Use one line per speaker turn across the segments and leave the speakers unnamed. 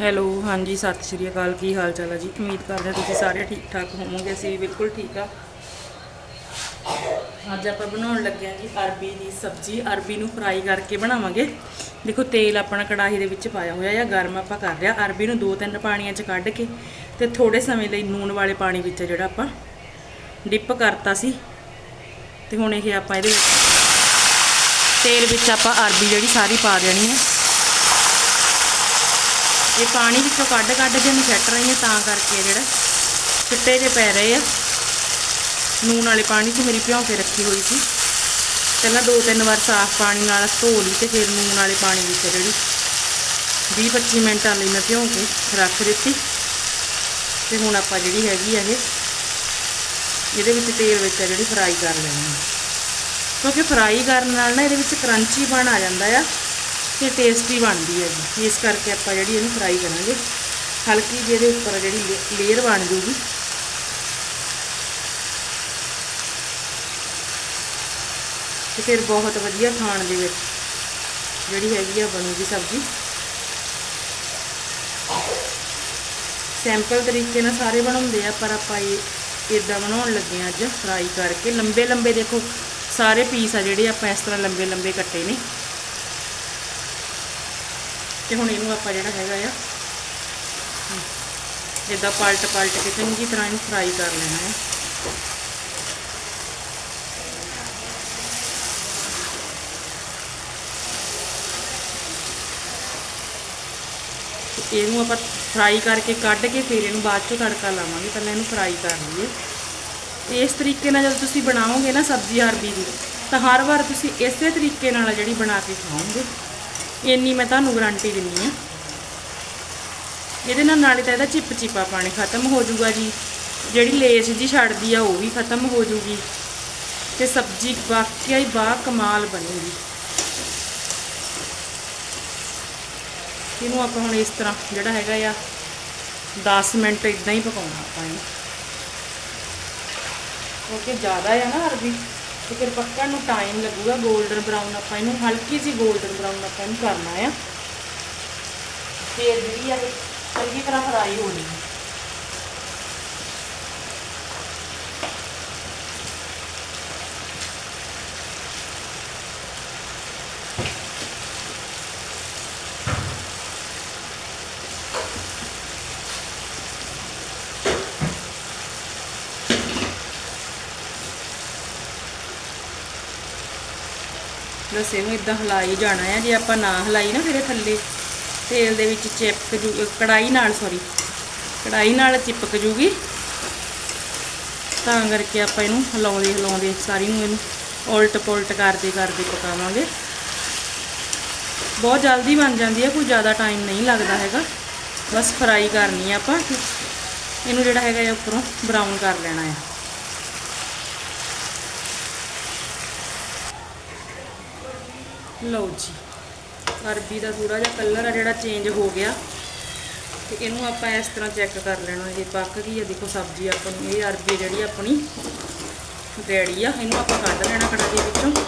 Hello, ਹਾਂਜੀ, ਸਤਿ ਸ਼੍ਰੀ ਅਕਾਲ, ਕੀ ਹਾਲ ਚਾਲ ਹੈ ਜੀ? ਉਮੀਦ ਕਰਦੇ ਹਾਂ ਤੁਸੀਂ ਸਾਰੇ ਠੀਕ ਠਾਕ ਹੋਵੋਗੇ, ਅਸੀਂ ਵੀ ਬਿਲਕੁਲ ਠੀਕ ਆ। ਅੱਜ ਆਪਾਂ ਬਣਾਉਣ ਲੱਗੇ ਹਾਂ ਜੀ ਅਰਬੀ ਦੀ ਸਬਜ਼ੀ। ਅਰਬੀ ਨੂੰ ਫਰਾਈ ਕਰਕੇ ਬਣਾਵਾਂਗੇ। ਦੇਖੋ, ਤੇਲ ਆਪਣਾ ਕੜਾਹੀ ਦੇ ਵਿੱਚ ਪਾਇਆ ਹੋਇਆ ਆ ਗਰਮ ਆਪਾਂ ਕਰ ਲਿਆ। ਅਰਬੀ ਨੂੰ ਦੋ ਤਿੰਨ ਪਾਣੀਆਂ 'ਚ ਕੱਢ ਕੇ ਤੇ ਥੋੜੇ ਸਮੇਂ ਲਈ ਨੂਨ ਵਾਲੇ ਪਾਣੀ ਵਿੱਚ ਜਿਹੜਾ ਆਪਾਂ ਡਿਪ ਕਰਤਾ ਸੀ। ਤੇ ਹੁਣ ਇਹ ਆਪਾਂ ਇਹਦੇ ਤੇਲ ਵਿੱਚ ਆਪਾਂ ਅਰਬੀ ਜਿਹੜੀ ਸਾਰੀ ਪਾ ਦੇਣੀ ਆ। ਇਹ ਪਾਣੀ ਵਿੱਚੋਂ ਕੱਢ ਕੱਢ ਕੇ ਮੈਂ ਛੱਟ ਰਹੀ ਹਾਂ ਤਾਂ ਕਰਕੇ ਜਿਹੜਾ ਚਿੱਟੇ ਜਿਹੇ ਪੈ ਰਹੇ ਆ। ਨੂਨ ਵਾਲੇ ਪਾਣੀ 'ਚ ਮੇਰੀ ਭਿਉਂ ਕੇ ਰੱਖੀ ਹੋਈ ਸੀ। ਪਹਿਲਾਂ ਦੋ ਤਿੰਨ ਵਾਰ ਸਾਫ਼ ਪਾਣੀ ਨਾਲ ਧੋ ਲਈ ਤੇ ਫਿਰ ਨੂਨ ਵਾਲੇ ਪਾਣੀ ਵਿੱਚ ਜਿਹੜੀ 20-25 ਮਿੰਟਾਂ ਲਈ ਮੈਂ ਭਿਉਂ ਕੇ ਰੱਖ ਦਿੱਤੀ। ਤੇ ਹੁਣ ਆਪਾਂ ਜਿਹੜੀ ਹੈਗੀ ਆ ਇਹ, ਇਹਦੇ ਵਿੱਚ ਤੇਲ ਵਿੱਚ ਆ ਜਿਹੜੀ ਫਰਾਈ ਕਰ ਲੈਣੀ ਆ। ਕਿਉਂਕਿ ਫਰਾਈ ਕਰਨ ਨਾਲ ਨਾ ਇਹਦੇ ਵਿੱਚ ਕਰੰਚੀ ਬਣ ਆ ਜਾਂਦਾ ਆ। ਤੇ ਟੇਸਟੀ ਬਣਦੀ ਹੈ ਜੀ। ਇਸ ਕਰਕੇ ਆਪਾਂ ਜਿਹੜੀ ਇਹਨੂੰ ਫਰਾਈ ਕਰਾਂਗੇ। ਹਲਕੀ ਜਿਹੀ ਇਹਦੇ ਉੱਪਰ ਜਿਹੜੀ ਲੇਅਰ ਬਣ ਜੂਗੀ। ਤੇ ਫਿਰ ਬਹੁਤ ਵਧੀਆ ਖਾਣ ਦੇ ਵਿੱਚ ਜਿਹੜੀ ਹੈਗੀ ਆ ਬਣੂਗੀ ਸਬਜ਼ੀ। ਸੈਂਪਲ ਤਰੀਕੇ ਨਾਲ ਸਾਰੇ ਬਣਾਉਂਦੇ ਆ, ਪਰ ਆਪਾਂ ਇਹ ਇਦਾਂ ਬਣਾਉਣ ਲੱਗੇ ਆ ਅੱਜ। ਫਰਾਈ ਕਰਕੇ ਲੰਬੇ ਲੰਬੇ ਦੇਖੋ, ਸਾਰੇ ਪੀਸ ਆ ਜਿਹੜੇ ਆਪਾਂ ਇਸ ਤਰ੍ਹਾਂ ਲੰਬੇ ਲੰਬੇ ਕੱਟੇ ਨੇ। ਤੇ ਹੁਣ ਇਹਨੂੰ ਆਪਾਂ ਜਿਹੜਾ ਹੈਗਾ ਆ, ਜਿੱਦਾਂ ਪਲਟ ਪਲਟ ਕੇ ਚੰਗੀ ਤਰ੍ਹਾਂ ਇਹਨੂੰ ਫਰਾਈ ਕਰ ਲੈਣਾ ਹੈ ਇਹਨੂੰ ਆਪਾਂ ਫਰਾਈ ਕਰਕੇ ਕੱਢ ਕੇ ਫਿਰ ਇਹਨੂੰ ਬਾਅਦ ਚੋਂ ਤੜਕਾ ਲਾਵਾਂਗੇ, ਪਹਿਲਾਂ ਇਹਨੂੰ ਫਰਾਈ ਕਰ ਲਈਏ। ਤੇ ਇਸ ਤਰੀਕੇ ਨਾਲ ਜਦੋਂ ਤੁਸੀਂ ਬਣਾਓਗੇ ਨਾ ਸਬਜ਼ੀ ਅਰਬੀ ਦੀ, ਤਾਂ ਹਰ ਵਾਰ ਤੁਸੀਂ ਇਸੇ ਤਰੀਕੇ ਨਾਲ ਜਿਹੜੀ ਬਣਾ ਕੇ ਖਾਓਗੇ। ਇੰਨੀ ਮੈਂ ਤੁਹਾਨੂੰ ਗਾਰੰਟੀ ਦਿੰਨੀ ਆ ਇਹਦੇ ਨਾਲ ਨਾਲੇ ਤਾਂ ਇਹਦਾ ਚਿਪ ਚਿਪਾ ਪਾਣੀ ਖਤਮ ਹੋ ਜਾਊਗਾ ਜੀ। ਜਿਹੜੀ ਲੇਸ ਜੀ ਛੱਡਦੀ ਆ, ਉਹ ਵੀ ਖਤਮ ਹੋ ਜਾਊਗੀ। ਤੇ ਸਬਜ਼ੀ ਵਾਕਿਆ ਹੀ ਬਾ ਕਮਾਲ ਬਣੇਗੀ। ਇਹਨੂੰ ਆਪਾਂ ਹੁਣ ਇਸ ਤਰ੍ਹਾਂ ਜਿਹੜਾ ਹੈਗਾ ਆ 10 ਮਿੰਟ ਇਦਾਂ ਹੀ ਪਕਾਉਣਾ ਆਪਾਂ ਇਹਨੂੰ। ਕਿਉਂਕਿ ਜ਼ਿਆਦਾ ਆ ਨਾ ਅਰਬੀ। ਤੇ ਫਿਰ ਪੱਕਣ ਨੂੰ ਟਾਈਮ ਲੱਗੂਗਾ 골ਡਨ ਬਰਾਊਨ ਆਪਾਂ ਇਹਨੂੰ, ਹਲਕੀ ਜਿਹੀ 골ਡਨ ਬਰਾਊਨ ਆਪਾਂ ਇਹਨੂੰ ਕਰਨਾ ਆ। ਫਿਰ ਜਿਹੜੀ ਆ ਇਹ, ਚੰਗੀ ਤਰ੍ਹਾਂ ਫਰਾਈ ਹੋ ਜਾਣੀ ਨੂੰ ਇਹਨੂੰ ਇਦਾਂ ਹਿਲਾਈ ਜਾਣਾ ਹੈ ਜੇ ਆਪਾਂ ਨਾ ਹਿਲਾਈ ਨਾ ਫਿਰ ਥੱਲੇ, ਤੇਲ ਦੇ ਵਿੱਚ ਚਿਪਕ ਜੂ ਕੜਾਈ ਨਾਲ ਸੌਰੀ ਕੜਾਈ ਨਾਲ ਚਿਪਕ ਜੂਗੀ। ਤਾਂ ਕਰਕੇ ਆਪਾਂ ਇਹਨੂੰ ਹਿਲਾਉਂਦੇ ਹਿਲਾਉਂਦੇ ਸਾਰੀ ਨੂੰ ਇਹਨੂੰ ਉਲਟ ਪੁਲਟ ਕਰਦੇ ਕਰਦੇ ਪਕਾਵਾਂਗੇ। ਬਹੁਤ ਜਲਦੀ ਬਣ ਜਾਂਦੀ ਹੈ ਕੋਈ ਜ਼ਿਆਦਾ ਟਾਈਮ ਨਹੀਂ ਲੱਗਦਾ ਹੈਗਾ। ਬਸ ਫਰਾਈ ਕਰਨੀ ਆ ਆਪਾਂ। ਇਹਨੂੰ ਜਿਹੜਾ ਹੈਗਾ ਇਹ ਉੱਪਰੋਂ ਬਰਾਊਨ ਕਰ ਲੈਣਾ ਹੈ ਲਓ ਜੀ, ਅਰਬੀ ਦਾ ਥੋੜਾ ਜਿਹਾ ਕਲਰ ਆ ਜਿਹੜਾ ਚੇਂਜ ਹੋ ਗਿਆ। ਤੇ ਇਹਨੂੰ ਆਪਾਂ ਇਸ ਤਰ੍ਹਾਂ ਚੈੱਕ ਕਰ ਲੈਣਾ ਜੇ ਪੱਕ ਗਈ ਆ, ਦੇਖੋ ਸਬਜ਼ੀ ਆਪਾਂ ਨੂੰ, ਇਹ ਅਰਬੀ ਜਿਹੜੀ ਆਪਣੀ ਰੈਡੀ ਆ, ਇਹਨੂੰ ਆਪਾਂ ਕੱਢ ਲੈਣਾ ਕੜਾਹੀ ਵਿੱਚੋਂ।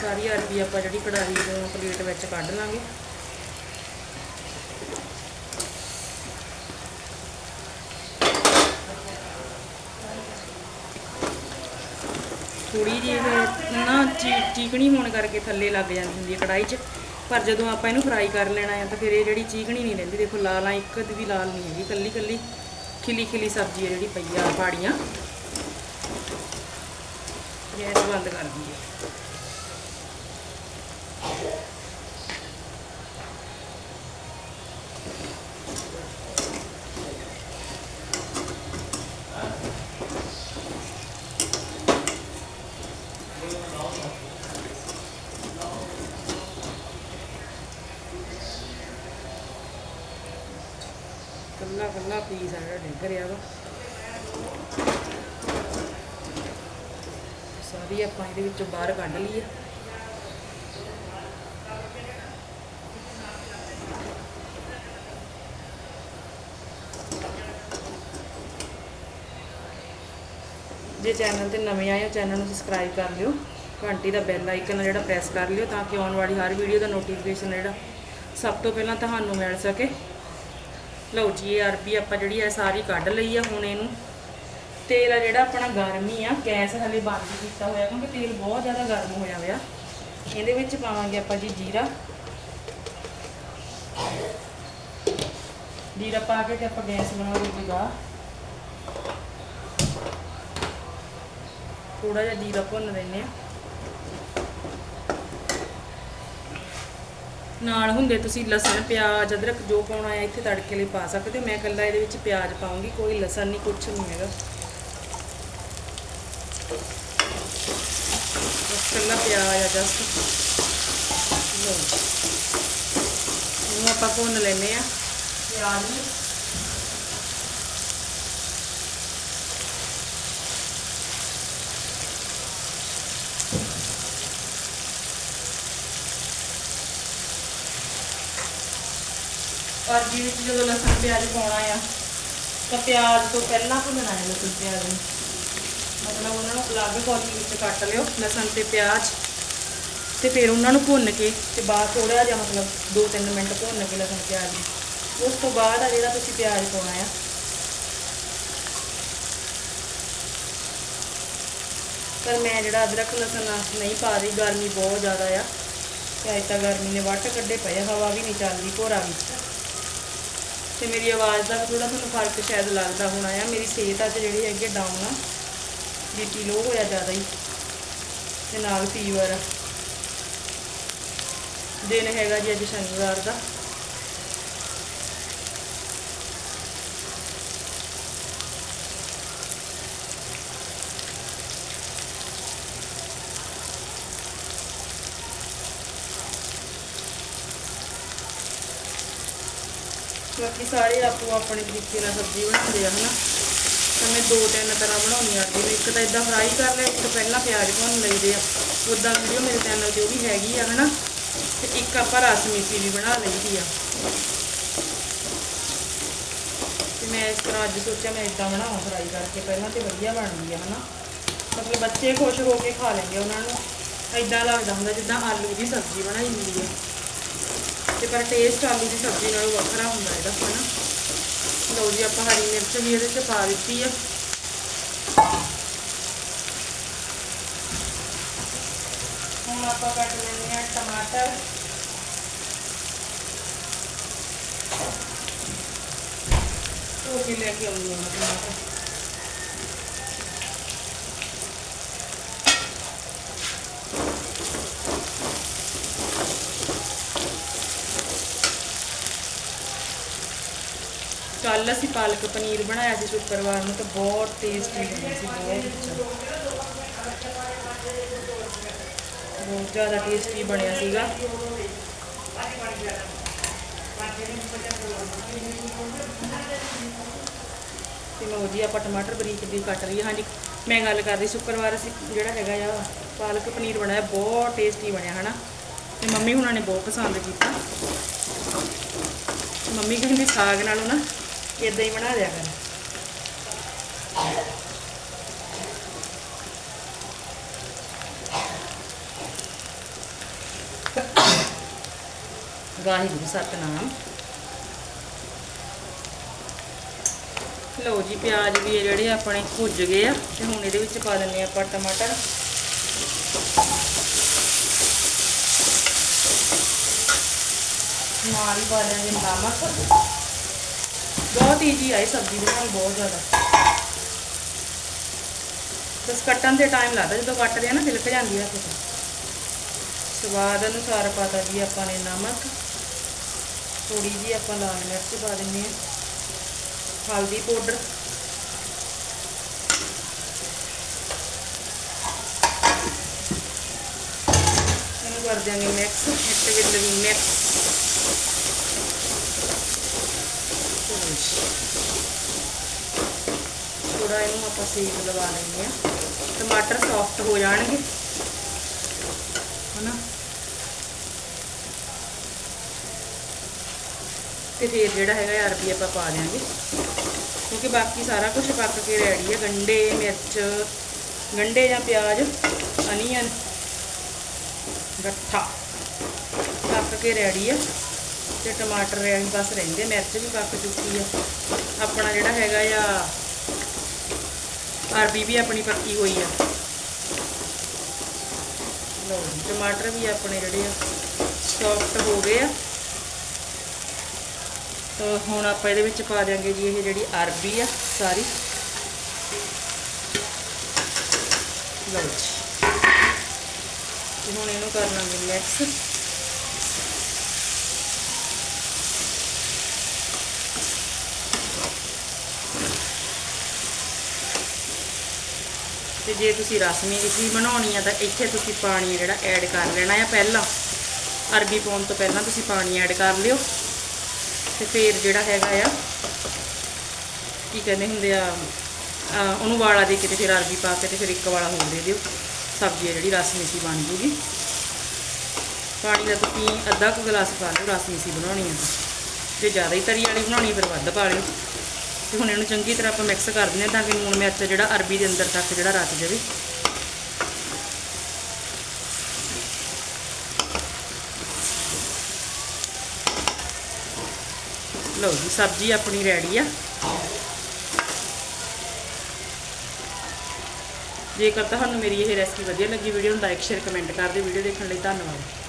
ਸਾਰੀ ਅਰਬੀ ਆਪਾਂ ਜਿਹੜੀ ਕੜਾਹੀ ਤੋਂ ਪਲੇਟ ਵਿੱਚ ਕੱਢ ਲਾਂਗੇ ਥੋੜੀ ਜਿਹੀ ਇਹ ਨਾ ਚੀ- ਚੀਕਣੀ ਹੋਣ ਕਰਕੇ ਥੱਲੇ ਲੱਗ ਜਾਂਦੀ ਹੁੰਦੀ ਹੈ ਕੜਾਈ 'ਚ। ਪਰ ਜਦੋਂ ਆਪਾਂ ਇਹਨੂੰ ਫਰਾਈ ਕਰ ਲੈਣਾ ਹੈ ਤਾਂ ਫਿਰ ਇਹ ਜਿਹੜੀ ਚੀਕਣੀ ਨਹੀਂ ਰਹਿੰਦੀ। ਦੇਖੋ ਲਾਲ ਆ, ਇੱਕ ਵੀ ਲਾਲ ਨਹੀਂ ਹੈਗੀ, ਕੱਲੀ ਕੱਲੀ ਖਿਲੀ ਖਿਲੀ ਸਬਜ਼ੀ ਹੈ ਜਿਹੜੀ ਪਈ ਆ, ਪਾੜੀਆਂ। ਗੈਸ ਬੰਦ ਕਰ ਦਈਏ ਕੱਲਾ ਕੱਲਾ ਪੀਸ ਰਿਹਾ ਵਾ ਸਾਰੀ ਆਪਾਂ ਇਹਦੇ ਵਿੱਚੋਂ ਬਾਹਰ ਕੱਢ ਲਈਏ। ਜੇ ਚੈਨਲ ਤੇ ਨਵੇਂ ਆਏ ਹੋ ਚੈਨਲ ਨੂੰ ਸਬਸਕ੍ਰਾਈਬ ਕਰ ਲਿਓ। ਘੰਟੀ ਦਾ ਬੈਲ ਆਈਕਨ ਜਿਹੜਾ ਪ੍ਰੈਸ ਕਰ ਲਿਓ ਤਾਂ ਕਿ ਆਉਣ ਵਾਲੀ ਹਰ ਵੀਡੀਓ ਦਾ ਨੋਟੀਫਿਕੇਸ਼ਨ ਜਿਹੜਾ ਸਭ ਤੋਂ ਪਹਿਲਾਂ ਤੁਹਾਨੂੰ ਮਿਲ ਸਕੇ। ਲਓ ਜੀ, ਇਹ ਅਰਬੀ ਆਪਾਂ ਜਿਹੜੀ ਆ, ਸਾਰੀ ਕੱਢ ਲਈ ਆ ਹੁਣ ਇਹਨੂੰ। ਤੇਲ ਆ ਜਿਹੜਾ ਆਪਣਾ ਗਰਮ ਹੀ ਆ, ਗੈਸ ਹਲੇ ਬੰਦ ਕੀਤਾ ਹੋਇਆ ਕਿਉਂਕਿ ਤੇਲ ਬਹੁਤ ਜ਼ਿਆਦਾ ਗਰਮ ਹੋਇਆ ਹੋਇਆ। ਇਹਦੇ ਵਿੱਚ ਪਾਵਾਂਗੇ ਆਪਾਂ ਜੀ ਜੀਰਾ। ਜੀਰਾ ਪਾ ਕੇ ਤੇ ਆਪਾਂ ਗੈਸ ਬਣਾਵਾਂਗੇ ਬਗਾ ਥੋੜਾ ਜਿਹਾ ਜੀਰਾ ਭੁੰਨ ਲੈਂਦੇ ਆ। ਨਾਲ ਹੁੰਦੇ ਤੁਸੀਂ ਲਸਣ, ਪਿਆਜ਼, ਅਦਰਕ ਜੋ ਪਾਉਣਾ ਹੈ ਇੱਥੇ ਤੜਕੇ ਲਈ ਪਾ ਸਕਦੇ ਹੋ। ਮੈਂ ਇਕੱਲਾ ਇਹਦੇ ਵਿੱਚ ਪਿਆਜ਼ ਪਾਉਂਗੀ, ਕੋਈ ਲਸਣ ਨਹੀਂ, ਕੁਛ ਨਹੀਂ ਹੈਗਾ। ਬਸ ਇਕੱਲਾ ਪਿਆਜ਼ ਆ ਜਸਟ ਲਓ। ਇਹਨੂੰ ਆਪਾਂ ਭੁੰਨ ਲੈਨੇ ਆ ਪਿਆਜ਼ ਨੂੰ ਅਰਬੀ ਵਿੱਚ ਜਦੋਂ ਲਸਣ ਪਿਆਜ਼ ਪਾਉਣਾ ਆ ਤਾਂ ਪਿਆਜ਼ ਤੋਂ ਪਹਿਲਾਂ ਭੁੰਨਣਾ ਹੈ ਲਸਣ ਪਿਆਜ਼ ਨੂੰ। ਮਤਲਬ ਉਹਨਾਂ ਨੂੰ ਅਲੱਗ ਕੌਲੀ ਵਿੱਚ ਕੱਟ ਲਿਓ ਲਸਣ ਤੇ ਪਿਆਜ਼। ਤੇ ਫਿਰ ਉਹਨਾਂ ਨੂੰ ਭੁੰਨ ਕੇ ਤੇ ਬਾਅਦ ਥੋੜਾ ਜਿਹਾ ਮਤਲਬ 2-3 ਮਿੰਟ ਭੁੰਨ ਕੇ ਲਸਣ ਪਿਆਜ਼ ਨੂੰ। ਉਸ ਤੋਂ ਬਾਅਦ ਆ ਜਿਹੜਾ ਤੁਸੀਂ ਪਿਆਜ਼ ਪਾਉਣਾ ਆ। ਪਰ ਮੈਂ ਜਿਹੜਾ ਅਦਰਕ ਲਸਣ ਨਹੀਂ ਪਾ ਰਹੀ ਗਰਮੀ ਬਹੁਤ ਜ਼ਿਆਦਾ ਆ। ਤੇ ਅੱਜ ਤਾਂ ਗਰਮੀ ਨੇ ਵੱਟ ਕੱਢੇ ਪਏ ਆ, ਹਵਾ ਵੀ ਨਹੀਂ ਚੱਲਦੀ ਘੋਰਾ ਵੀ ਤੇ ਮੇਰੀ ਆਵਾਜ਼ ਦਾ ਵੀ ਥੋੜਾ ਤੁਹਾਨੂੰ ਫ਼ਰਕ ਸ਼ਾਇਦ ਲੱਗਦਾ ਹੋਣਾ ਆ। ਮੇਰੀ ਸਿਹਤ ਅੱਜ ਜਿਹੜੀ ਹੈਗੀ ਡਾਊਨ ਆ। ਬੀਪੀ ਲੋ ਹੋਇਆ ਜ਼ਿਆਦਾ ਹੀ। ਤੇ ਨਾਲ ਫੀਵਰ ਦਿਨ ਹੈਗਾ ਜੀ ਅੱਜ ਸ਼ਨੀਵਾਰ ਦਾ। ਬਾਕੀ ਸਾਰੇ ਆਪੋ ਆਪਣੇ ਤਰੀਕੇ ਨਾਲ ਸਬਜ਼ੀ ਬਣਾਉਂਦੇ ਆ, ਹਨਾ। ਤਾਂ ਮੈਂ ਦੋ ਤਿੰਨ ਤਰ੍ਹਾਂ ਬਣਾਉਣੀ ਆਂਦੀ ਨੇ ਇੱਕ ਤਾਂ ਇਦਾਂ ਫਰਾਈ ਕਰ ਲਿਆ ਇੱਕ ਪਹਿਲਾਂ ਪਿਆਜ਼ ਭੁੰਨ ਲਈਦੇ ਆ। ਉਦਾਂ ਵੀਡੀਓ ਮੇਰੇ ਚੈਨਲ ਤੇ ਉਹ ਵੀ ਹੈਗੀ ਆ, ਹਨਾ। ਤੇ ਇੱਕ ਆਪਾਂ ਰਸ ਮਿੱਸੀ ਵੀ ਬਣਾ ਲਈਦੀ ਆ। ਤੇ ਮੈਂ ਇਸ ਤਰ੍ਹਾਂ ਅੱਜ ਸੋਚਿਆ ਮੈਂ ਇਦਾਂ ਬਣਾਵਾਂ ਫਰਾਈ ਕਰਕੇ, ਪਹਿਲਾਂ ਤੇ ਵਧੀਆ ਬਣਦੀ ਆ, ਹਨਾ। ਮਤਲਬ ਬੱਚੇ ਖੁਸ਼ ਹੋ ਕੇ ਖਾ ਲੈਂਦੇ ਉਹਨਾਂ ਨੂੰ। ਇਦਾਂ ਲੱਗਦਾ ਹੁੰਦਾ ਜਿੱਦਾਂ ਆਲੂ ਦੀ ਸਬਜ਼ੀ ਬਣਾਈ ਹੁੰਦੀ ਹੈ ਤੇ ਪਰ ਟੇਸਟ ਆਲੂ ਦੀ ਸਬਜ਼ੀ ਨਾਲੋਂ ਵੱਖਰਾ ਹੁੰਦਾ ਇਹਦਾ, ਹਨਾ? ਲਓ ਜੀ, ਆਪਾਂ ਹਰੀ ਮਿਰਚ ਵੀ ਇਹਦੇ 'ਚ ਪਾ ਦਿੱਤੀ ਆ। ਹੁਣ ਆਪਾਂ ਕੱਟ ਲੈਂਦੇ ਆ ਟਮਾਟਰ। ਧੋ ਕੇ ਲੈ ਕੇ ਆਉਂਦੀ ਹਾਂ ਮੈਂ ਟਮਾਟਰ। ਕੱਲ ਅਸੀਂ ਪਾਲਕ ਪਨੀਰ ਬਣਾਇਆ ਸੀ ਸ਼ੁੱਕਰਵਾਰ ਨੂੰ ਤਾਂ ਬਹੁਤ ਟੇਸਟੀ ਬਣੀ ਸੀ, ਬਹੁਤ ਬਹੁਤ ਜ਼ਿਆਦਾ ਟੇਸਟੀ ਬਣਿਆ ਸੀਗਾ। ਤੇ ਲਓ ਜੀ, ਆਪਾਂ ਟਮਾਟਰ ਬਰੀਕ ਬਰੀਕ ਕੱਟ ਲਈਏ। ਹਾਂਜੀ, ਮੈਂ ਗੱਲ ਕਰ ਰਹੀ ਸ਼ੁੱਕਰਵਾਰ ਅਸੀਂ ਜਿਹੜਾ ਹੈਗਾ ਆ, ਪਾਲਕ ਪਨੀਰ ਬਣਾਇਆ, ਬਹੁਤ ਟੇਸਟੀ ਬਣਿਆ, ਹਨਾ? ਤੇ ਮੰਮੀ ਹੁਣਾਂ ਨੇ ਬਹੁਤ ਪਸੰਦ ਕੀਤਾ। ਮੰਮੀ ਕਹਿੰਦੀ ਸਾਗ ਨਾਲੋਂ ਨਾ ਇਦਾਂ ਹੀ ਬਣਾ ਲਿਆ ਕਰ। ਵਾਹਿਗੁਰੂ, ਸਤਨਾਮ। ਲਓ ਜੀ, ਪਿਆਜ਼ ਵੀ ਜਿਹੜੇ ਆਪਣੇ ਭੁੱਜ ਗਏ ਆ, ਤੇ ਹੁਣ ਇਹਦੇ ਵਿੱਚ ਪਾ ਦਿੰਨੇ ਆਪਾਂ ਟਮਾਟਰ। ਨਾਲ ਹੀ ਪਾ ਦਿਆਂਗੇ ਨਮਕ। ਬਹੁਤ ਈਜੀ ਆ ਸਬਜ਼ੀ ਬਣਾਉਣੀ ਬਹੁਤ ਜ਼ਿਆਦਾ। ਬਸ ਕੱਟਣ ਤੇ ਟਾਈਮ ਲੱਗਦਾ, ਜਦੋਂ ਕੱਟਦੇ ਆ ਨਾ, ਤਿਲਕ ਜਾਂਦੀ ਆ ਫਿਰ ਸਵਾਦ ਅਨੁਸਾਰ ਪਾਤਾ ਜੀ ਆਪਾਂ ਨੇ ਨਮਕ। ਥੋੜੀ ਜੀ ਆਪਾਂ ਲਾਲ ਮਿਰਚ ਪਾ ਦਿੰਨੇ ਆ। ਹਲਦੀ ਪਾਊਡਰ। ਇਹਨੂੰ ਕਰ ਦਿਆਂਗੇ ਮਿਕਸ ਹਿੱਟ ਵਿਦ ਵੀ ਮਿਕਸ ਥੋੜਾ ਇਹਨੂੰ ਆਪਾਂ ਸੇਕ ਲਗਾ ਲੈਂਦੇ ਆ ਟਮਾਟਰ ਸੌਫਟ ਹੋ ਜਾਣਗੇ। ਹਨਾ? ਤੇ ਫਿਰ ਜਿਹੜਾ ਹੈਗਾ ਅਰਬੀ ਆਪਾਂ ਪਾ ਦਿਆਂਗੇ। ਕਿਉਂਕਿ ਬਾਕੀ ਸਾਰਾ ਕੁਝ ਪੱਕ ਕੇ ਰੈਡੀ ਹੈ ਗੰਡੇ ਮਿਰਚ ਗੰਡੇ ਜਾਂ ਪਿਆਜ਼, ਅਨੀਅਨ, ਗੱਠਾ ਪੱਕ ਕੇ ਰੈਡੀ ਹੈ ਤੇ ਟਮਾਟਰ ਐਂ ਬਸ ਰਹਿੰਦੇ, ਮਿਰਚ ਵੀ ਪੱਕ ਚੁੱਕੀ ਆ। ਆਪਣਾ ਜਿਹੜਾ ਹੈਗਾ ਆ ਅਰਬੀ ਵੀ ਆਪਣੀ ਪੱਕੀ ਹੋਈ ਆ। ਲਓ ਟਮਾਟਰ ਵੀ ਆਪਣੇ ਜਿਹੜੇ ਆ ਸੌਫਟ ਹੋ ਗਏ ਆ। ਤਾਂ ਹੁਣ ਆਪਾਂ ਇਹਦੇ ਵਿੱਚ ਪਾ ਦਿਆਂਗੇ ਜੀ ਇਹ ਜਿਹੜੀ ਅਰਬੀ ਆ, ਸਾਰੀ। ਲਓ ਜੀ। ਤੇ ਹੁਣ ਇਹਨੂੰ ਕਰਨਾ ਲਾਂਗੇ ਮਿਕਸ ਤੇ ਜੇ ਤੁਸੀਂ ਰਸਮੀ ਇਡਲੀ ਬਣਾਉਣੀ ਆ ਤਾਂ ਇੱਥੇ ਤੁਸੀਂ ਪਾਣੀ ਜਿਹੜਾ ਐਡ ਕਰ ਲੈਣਾ ਆ ਪਹਿਲਾਂ। ਅਰਬੀ ਪਾਉਣ ਤੋਂ ਪਹਿਲਾਂ ਤੁਸੀਂ ਪਾਣੀ ਐਡ ਕਰ ਲਿਓ। ਤੇ ਫਿਰ ਜਿਹੜਾ ਹੈਗਾ ਆ, ਕੀ ਕਹਿੰਦੇ ਹੁੰਦੇ ਆ ਉਹਨੂੰ ਵਾਲਾ ਦੇ ਕੇ ਤੇ ਫਿਰ ਅਰਬੀ ਪਾ ਕੇ ਤੇ ਫਿਰ ਇੱਕ ਵਾਲਾ ਹੋਰ ਦੇ ਦਿਓ। ਸਬਜ਼ੀ ਆ ਜਿਹੜੀ ਰਸਮੀ ਸੀ ਬਣ ਜੂਗੀ। ਪਾਣੀ ਦਾ ਤੁਸੀਂ ਅੱਧਾ ਕੁ ਗਲਾਸ ਪਾ ਲਿਓ, ਰਸਮੀ ਸੀ ਬਣਾਉਣੀ ਆ ਤਾਂ। ਜੇ ਜ਼ਿਆਦਾ ਹੀ ਤਰੀ ਵਾਲੀ ਬਣਾਉਣੀ ਫਿਰ ਵੱਧ ਪਾ ਲਿਓ। ਤੇ ਹੁਣ ਇਹਨੂੰ ਚੰਗੀ ਤਰ੍ਹਾਂ ਆਪਾਂ ਮਿਕਸ ਕਰ ਦਿੰਦੇ ਹਾਂ ਤਾਂ ਕਿ ਲੂਣ ਮਿਰਚ ਜਿਹੜਾ ਅਰਬੀ ਦੇ ਅੰਦਰ ਤੱਕ ਜਿਹੜਾ ਰਚ ਜਾਵੇ। ਲਓ ਜੀ, ਸਬਜ਼ੀ ਆਪਣੀ ਰੈਡੀ ਆ। ਜੇਕਰ ਤੁਹਾਨੂੰ ਮੇਰੀ ਇਹ ਰੈਸਪੀ ਵਧੀਆ ਲੱਗੀ ਵੀਡੀਓ ਨੂੰ ਲਾਈਕ ਸ਼ੇਅਰ ਕਮੈਂਟ ਕਰ ਦਿਓ। ਵੀਡੀਓ ਦੇਖਣ ਲਈ ਧੰਨਵਾਦ।